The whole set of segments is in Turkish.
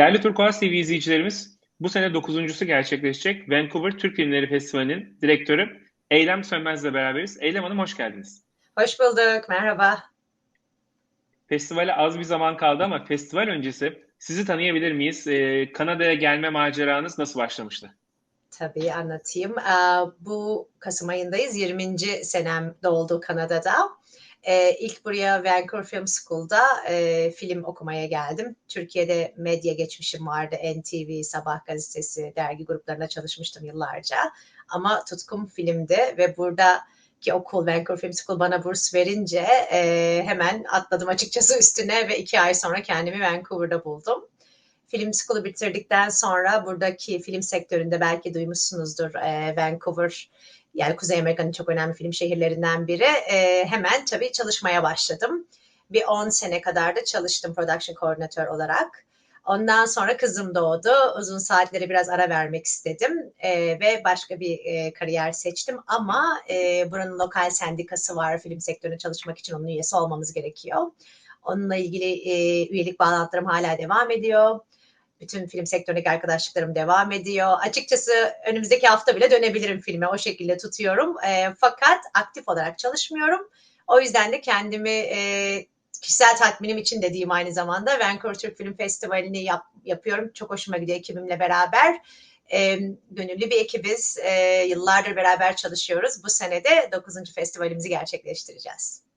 Değerli Turkuaz TV izleyicilerimiz, bu sene dokuzuncusu gerçekleşecek Vancouver Türk Filmleri Festivali'nin direktörü Eylem Sönmez'le beraberiz. Eylem Hanım hoş geldiniz. Hoş bulduk, merhaba. Festivale az bir zaman kaldı ama festival öncesi sizi tanıyabilir miyiz? Ee, Kanada'ya gelme maceranız nasıl başlamıştı? Tabii anlatayım. Bu Kasım ayındayız. 20. senem doldu Kanada'da. Ee, ilk buraya Vancouver Film School'da e, film okumaya geldim. Türkiye'de medya geçmişim vardı. NTV, Sabah gazetesi, dergi gruplarında çalışmıştım yıllarca. Ama tutkum filmde ve burada ki okul Vancouver Film School bana burs verince e, hemen atladım açıkçası üstüne ve iki ay sonra kendimi Vancouver'da buldum. Film School'u bitirdikten sonra buradaki film sektöründe belki duymuşsunuzdur e, Vancouver yani Kuzey Amerika'nın çok önemli film şehirlerinden biri. E, hemen tabii çalışmaya başladım. Bir 10 sene kadar da çalıştım production koordinatör olarak. Ondan sonra kızım doğdu. Uzun saatlere biraz ara vermek istedim e, ve başka bir e, kariyer seçtim. Ama e, buranın lokal sendikası var. Film sektöründe çalışmak için onun üyesi olmamız gerekiyor. Onunla ilgili e, üyelik bağlantılarım hala devam ediyor. Bütün film sektöründeki arkadaşlıklarım devam ediyor. Açıkçası önümüzdeki hafta bile dönebilirim filme. O şekilde tutuyorum. E, fakat aktif olarak çalışmıyorum. O yüzden de kendimi e, kişisel tatminim için de diyeyim aynı zamanda Vancouver Türk Film Festivali'ni yap, yapıyorum. Çok hoşuma gidiyor ekibimle beraber. E, gönüllü bir ekibiz. E, yıllardır beraber çalışıyoruz. Bu sene de 9. festivalimizi gerçekleştireceğiz.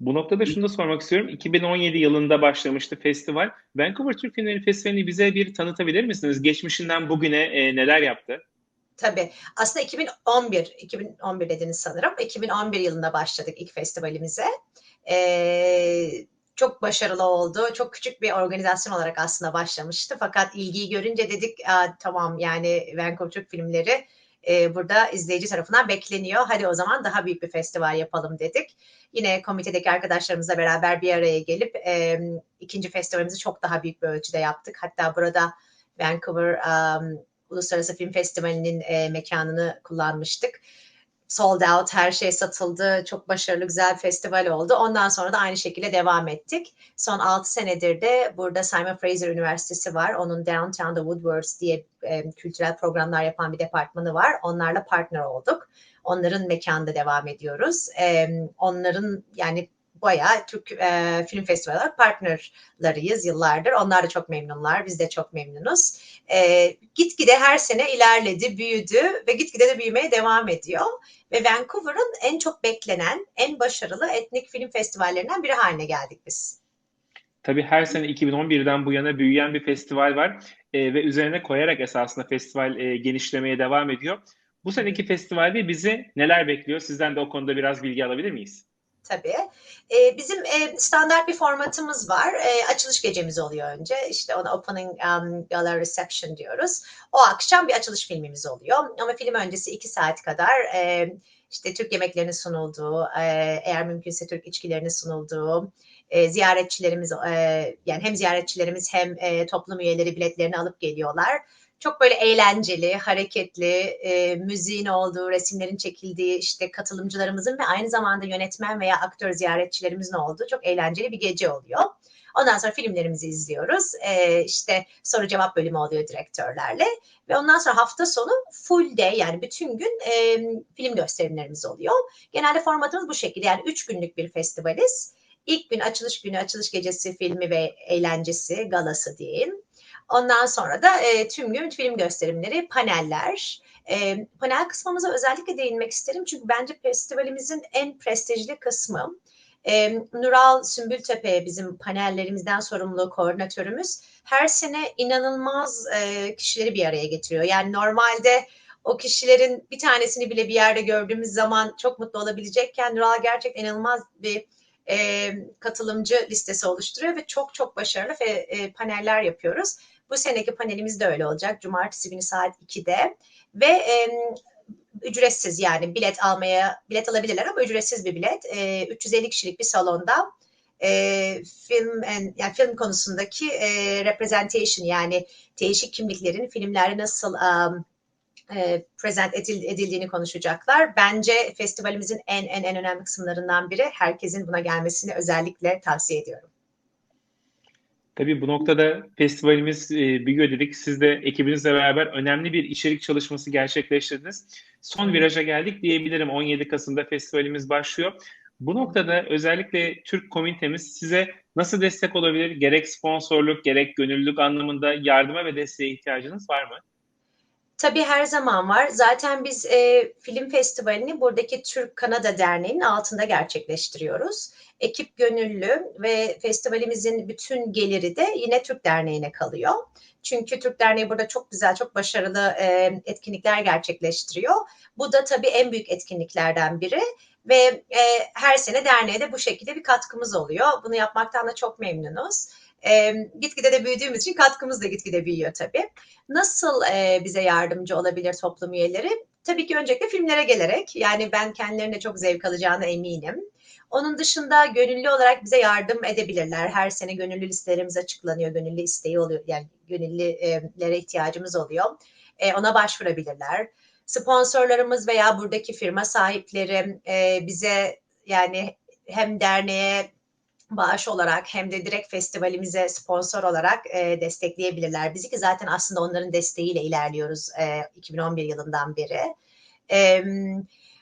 Bu noktada şunu da sormak istiyorum. 2017 yılında başlamıştı festival. Vancouver Türk Filmleri Festivali'ni bize bir tanıtabilir misiniz? Geçmişinden bugüne e, neler yaptı? Tabii. Aslında 2011, 2011 dediniz sanırım. 2011 yılında başladık ilk festivalimize. Ee, çok başarılı oldu. Çok küçük bir organizasyon olarak aslında başlamıştı. Fakat ilgiyi görünce dedik tamam yani Vancouver Türk filmleri e, burada izleyici tarafından bekleniyor. Hadi o zaman daha büyük bir festival yapalım dedik. Yine komitedeki arkadaşlarımızla beraber bir araya gelip e, ikinci festivalimizi çok daha büyük bir ölçüde yaptık. Hatta burada Vancouver um, Uluslararası Film Festivali'nin e, mekanını kullanmıştık sold out, her şey satıldı. Çok başarılı, güzel bir festival oldu. Ondan sonra da aynı şekilde devam ettik. Son 6 senedir de burada Simon Fraser Üniversitesi var. Onun Downtown'da Woodwards diye e, kültürel programlar yapan bir departmanı var. Onlarla partner olduk. Onların mekanda devam ediyoruz. E, onların yani bayağı Türk e, Film Festivali partnerlarıyız yıllardır. Onlar da çok memnunlar, biz de çok memnunuz. E, gitgide her sene ilerledi, büyüdü ve gitgide de büyümeye devam ediyor. Ve Vancouver'ın en çok beklenen, en başarılı etnik film festivallerinden biri haline geldik biz. Tabii her sene 2011'den bu yana büyüyen bir festival var e, ve üzerine koyarak esasında festival e, genişlemeye devam ediyor. Bu seneki festivalde bizi neler bekliyor? Sizden de o konuda biraz bilgi alabilir miyiz? Tabii. E, bizim e, standart bir formatımız var. E, açılış gecemiz oluyor önce. İşte ona opening um, gala reception diyoruz. O akşam bir açılış filmimiz oluyor. Ama film öncesi iki saat kadar e, işte Türk yemeklerinin sunulduğu, e, eğer mümkünse Türk içkilerinin sunulduğu, e, ziyaretçilerimiz e, yani hem ziyaretçilerimiz hem e, toplum üyeleri biletlerini alıp geliyorlar çok böyle eğlenceli, hareketli, e, müziğin olduğu, resimlerin çekildiği, işte katılımcılarımızın ve aynı zamanda yönetmen veya aktör ziyaretçilerimizin olduğu çok eğlenceli bir gece oluyor. Ondan sonra filmlerimizi izliyoruz. E, işte soru cevap bölümü oluyor direktörlerle. Ve ondan sonra hafta sonu full day yani bütün gün e, film gösterimlerimiz oluyor. Genelde formatımız bu şekilde yani üç günlük bir festivaliz. İlk gün açılış günü, açılış gecesi filmi ve eğlencesi, galası diyeyim. Ondan sonra da e, tüm gün film gösterimleri, paneller. E, panel kısmımıza özellikle değinmek isterim çünkü bence festivalimizin en prestijli kısmı. E, Nural Sümbültepe bizim panellerimizden sorumlu koordinatörümüz her sene inanılmaz e, kişileri bir araya getiriyor. Yani normalde o kişilerin bir tanesini bile bir yerde gördüğümüz zaman çok mutlu olabilecekken Nural gerçekten inanılmaz bir e, katılımcı listesi oluşturuyor ve çok çok başarılı ve e, paneller yapıyoruz. Bu seneki panelimiz de öyle olacak. Cumartesi günü saat 2'de ve e, ücretsiz yani bilet almaya bilet alabilirler ama ücretsiz bir bilet. E, 350 kişilik bir salonda e, film yani film konusundaki e, representation yani değişik kimliklerin filmlerde nasıl um, e, present edildiğini konuşacaklar. Bence festivalimizin en en en önemli kısımlarından biri. Herkesin buna gelmesini özellikle tavsiye ediyorum. Tabii bu noktada festivalimiz e, büyüyor dedik. Siz de ekibinizle beraber önemli bir içerik çalışması gerçekleştirdiniz. Son viraja geldik diyebilirim. 17 Kasım'da festivalimiz başlıyor. Bu noktada özellikle Türk komünitemiz size nasıl destek olabilir? Gerek sponsorluk, gerek gönüllülük anlamında yardıma ve desteğe ihtiyacınız var mı? Tabii her zaman var. Zaten biz e, film festivalini buradaki Türk-Kanada Derneği'nin altında gerçekleştiriyoruz. Ekip gönüllü ve festivalimizin bütün geliri de yine Türk Derneği'ne kalıyor. Çünkü Türk Derneği burada çok güzel, çok başarılı e, etkinlikler gerçekleştiriyor. Bu da tabii en büyük etkinliklerden biri ve e, her sene derneğe de bu şekilde bir katkımız oluyor. Bunu yapmaktan da çok memnunuz. E, gitgide de büyüdüğümüz için katkımız da gitgide büyüyor tabii. Nasıl e, bize yardımcı olabilir toplum üyeleri? Tabii ki öncelikle filmlere gelerek. Yani ben kendilerine çok zevk alacağına eminim. Onun dışında gönüllü olarak bize yardım edebilirler. Her sene gönüllü listelerimiz açıklanıyor. Gönüllü isteği oluyor. Yani gönüllülere ihtiyacımız oluyor. E, ona başvurabilirler. Sponsorlarımız veya buradaki firma sahipleri e, bize yani hem derneğe bağış olarak hem de direkt festivalimize sponsor olarak e, destekleyebilirler bizi ki zaten aslında onların desteğiyle ilerliyoruz e, 2011 yılından beri. E,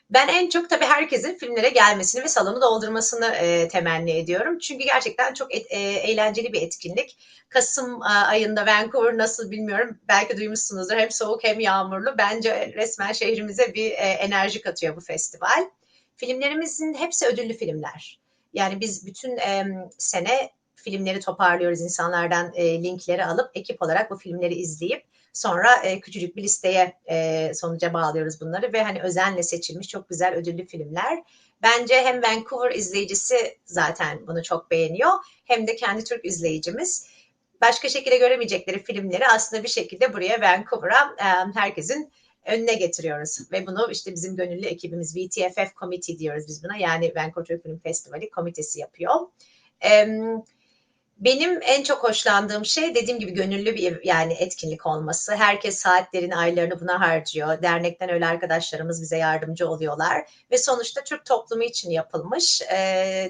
ben en çok tabii herkesin filmlere gelmesini ve salonu doldurmasını e, temenni ediyorum. Çünkü gerçekten çok et, e, eğlenceli bir etkinlik. Kasım e, ayında Vancouver nasıl bilmiyorum. Belki duymuşsunuzdur. Hem soğuk hem yağmurlu. Bence resmen şehrimize bir e, enerji katıyor bu festival. Filmlerimizin hepsi ödüllü filmler. Yani biz bütün e, sene filmleri toparlıyoruz insanlardan e, linkleri alıp ekip olarak bu filmleri izleyip sonra e, küçücük bir listeye e, sonuca bağlıyoruz bunları ve hani özenle seçilmiş çok güzel ödüllü filmler. Bence hem Vancouver izleyicisi zaten bunu çok beğeniyor hem de kendi Türk izleyicimiz başka şekilde göremeyecekleri filmleri aslında bir şekilde buraya Vancouver'a e, herkesin önüne getiriyoruz. Ve bunu işte bizim gönüllü ekibimiz VTFF Committee diyoruz biz buna. Yani Vancouver Film Festivali komitesi yapıyor. Benim en çok hoşlandığım şey dediğim gibi gönüllü bir yani etkinlik olması. Herkes saatlerini, aylarını buna harcıyor. Dernekten öyle arkadaşlarımız bize yardımcı oluyorlar. Ve sonuçta Türk toplumu için yapılmış.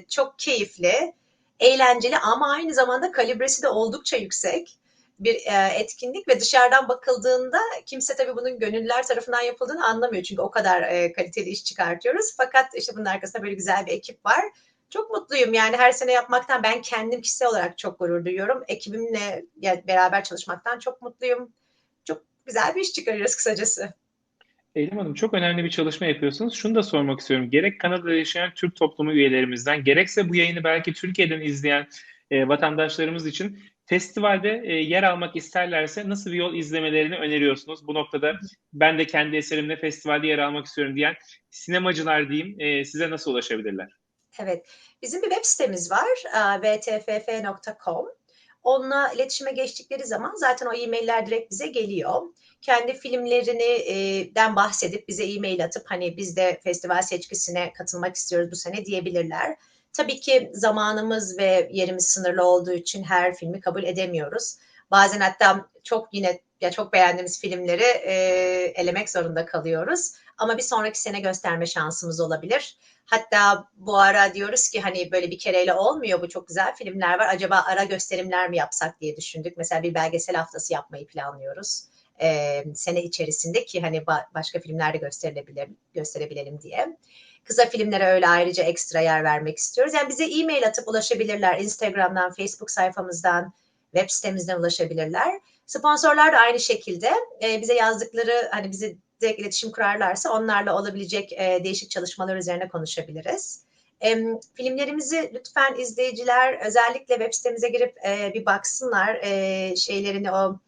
Çok keyifli, eğlenceli ama aynı zamanda kalibresi de oldukça yüksek bir e, etkinlik ve dışarıdan bakıldığında kimse tabii bunun gönüllüler tarafından yapıldığını anlamıyor. Çünkü o kadar e, kaliteli iş çıkartıyoruz. Fakat işte bunun arkasında böyle güzel bir ekip var. Çok mutluyum yani her sene yapmaktan ben kendim kişisel olarak çok gurur duyuyorum. Ekibimle beraber çalışmaktan çok mutluyum. Çok güzel bir iş çıkarıyoruz kısacası. Eylem Hanım çok önemli bir çalışma yapıyorsunuz. Şunu da sormak istiyorum. Gerek Kanada'da yaşayan Türk toplumu üyelerimizden, gerekse bu yayını belki Türkiye'den izleyen e, vatandaşlarımız için Festivalde e, yer almak isterlerse nasıl bir yol izlemelerini öneriyorsunuz? Bu noktada ben de kendi eserimle festivalde yer almak istiyorum diyen sinemacılar diyeyim e, size nasıl ulaşabilirler? Evet, bizim bir web sitemiz var vtff.com. Onunla iletişime geçtikleri zaman zaten o e-mailler direkt bize geliyor. Kendi filmlerinden bahsedip bize e-mail atıp hani biz de festival seçkisine katılmak istiyoruz bu sene diyebilirler. Tabii ki zamanımız ve yerimiz sınırlı olduğu için her filmi kabul edemiyoruz. Bazen hatta çok yine ya çok beğendiğimiz filmleri e, elemek zorunda kalıyoruz. Ama bir sonraki sene gösterme şansımız olabilir. Hatta bu ara diyoruz ki hani böyle bir kereyle olmuyor bu çok güzel filmler var. Acaba ara gösterimler mi yapsak diye düşündük. Mesela bir belgesel haftası yapmayı planlıyoruz. E, sene içerisinde ki hani ba- başka filmlerde gösterilebilir gösterebilelim diye. Kısa filmlere öyle ayrıca ekstra yer vermek istiyoruz. Yani bize e-mail atıp ulaşabilirler. Instagram'dan, Facebook sayfamızdan, web sitemizden ulaşabilirler. Sponsorlar da aynı şekilde e, bize yazdıkları hani bize direkt iletişim kurarlarsa onlarla olabilecek e, değişik çalışmalar üzerine konuşabiliriz. E, filmlerimizi lütfen izleyiciler özellikle web sitemize girip e, bir baksınlar e, şeylerini o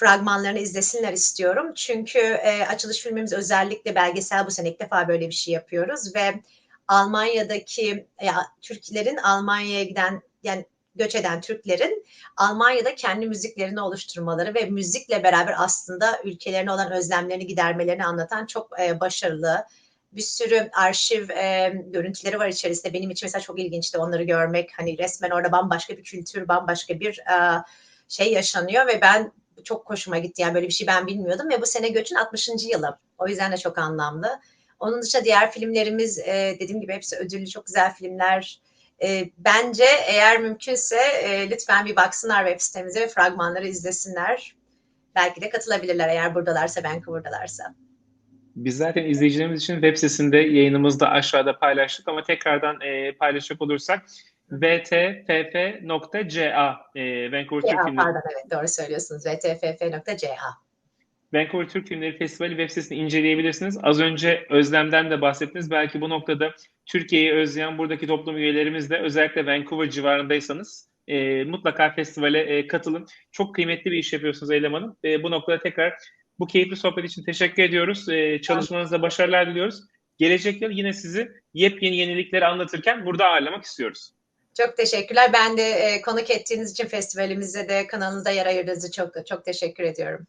fragmanlarını izlesinler istiyorum. Çünkü e, açılış filmimiz özellikle belgesel bu sene ilk defa böyle bir şey yapıyoruz ve Almanya'daki ya, Türklerin Almanya'ya giden yani göç eden Türklerin Almanya'da kendi müziklerini oluşturmaları ve müzikle beraber aslında ülkelerine olan özlemlerini gidermelerini anlatan çok e, başarılı bir sürü arşiv e, görüntüleri var içerisinde. Benim için mesela çok ilginçti onları görmek. Hani resmen orada bambaşka bir kültür, bambaşka bir e, şey yaşanıyor ve ben çok hoşuma gitti. Yani böyle bir şey ben bilmiyordum ve bu sene Göç'ün 60. yılı. O yüzden de çok anlamlı. Onun dışında diğer filmlerimiz e, dediğim gibi hepsi ödüllü çok güzel filmler. E, bence eğer mümkünse e, lütfen bir baksınlar web sitemize ve fragmanları izlesinler. Belki de katılabilirler eğer buradalarsa, Vancouver'dalarsa. Biz zaten izleyicilerimiz için web sitesinde yayınımızda aşağıda paylaştık ama tekrardan e, paylaşacak olursak vtff.ca e, Vancouver Türk Filmleri. Pardon evet doğru söylüyorsunuz. vtff.ca Vancouver Türk Filmleri Festivali web sitesini inceleyebilirsiniz. Az önce Özlem'den de bahsettiniz. Belki bu noktada Türkiye'yi özleyen buradaki toplum üyelerimiz de özellikle Vancouver civarındaysanız e, mutlaka festivale e, katılın. Çok kıymetli bir iş yapıyorsunuz Eylem Hanım. E, bu noktada tekrar bu keyifli sohbet için teşekkür ediyoruz. E, çalışmanızda başarılar diliyoruz. Gelecek yıl yine sizi yepyeni yenilikleri anlatırken burada ağırlamak istiyoruz. Çok teşekkürler. Ben de e, konuk ettiğiniz için festivalimize de kanalınızda yer ayırdığınız için çok çok teşekkür ediyorum.